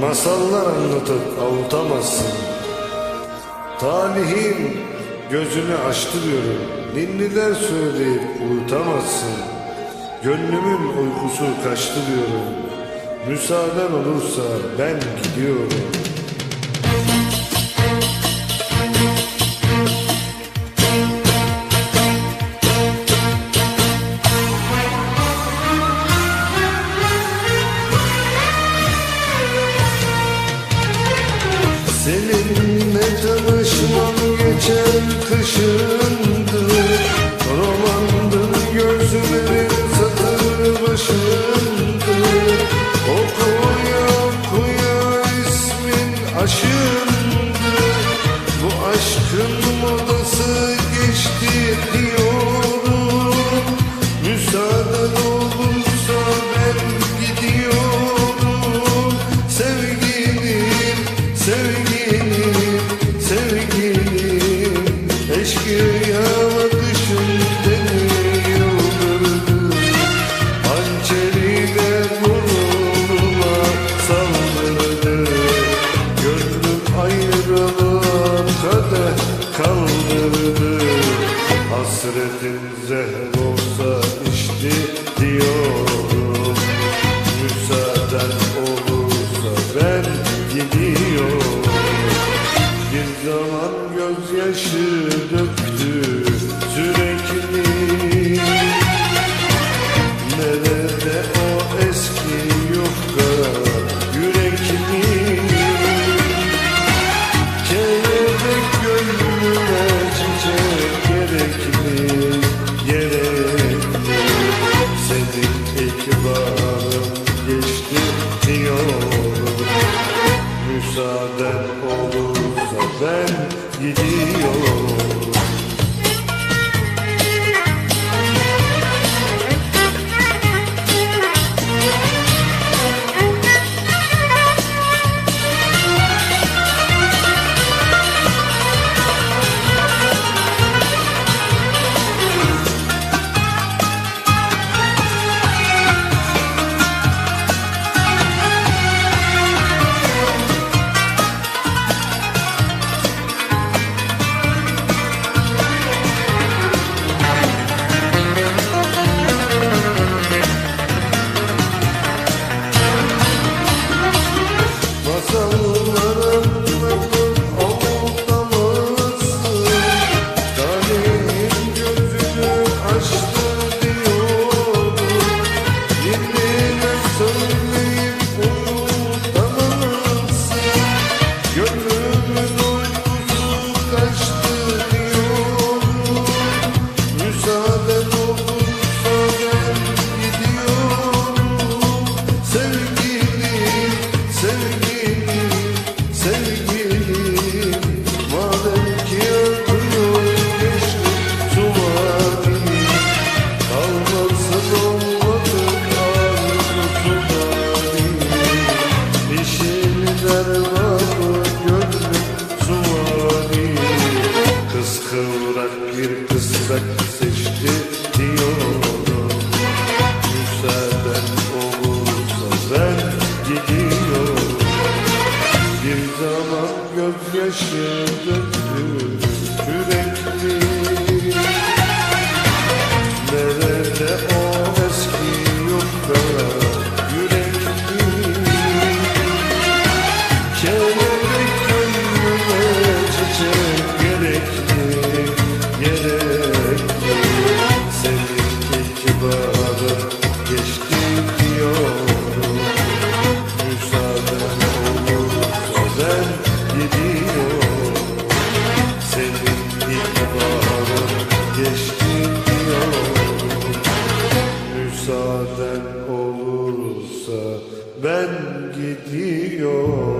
Masallar anlatıp avutamazsın. Talihim gözünü açtı diyorum. Ninniler söyleyip uyutamazsın. Gönlümün uykusu kaçtı diyorum. Müsaaden olursa ben gidiyorum Romandır gözlerin satır başındı. Okuya okuya ismin aşındı. Bu aşkın modası geçti diyorum. Müsaaden olursa diyorum Müsaaden olursa ben gidiyorum. Bir zaman gözyaşı döktü ben gidiyorum Kelebek gönlüme çiçek gerekli Gerekli Senin itibarın geçti diyorum Müsaaden olursa ben gidiyorum Senin itibarın geçti diyorum Müsaaden olursa ben gidiyorum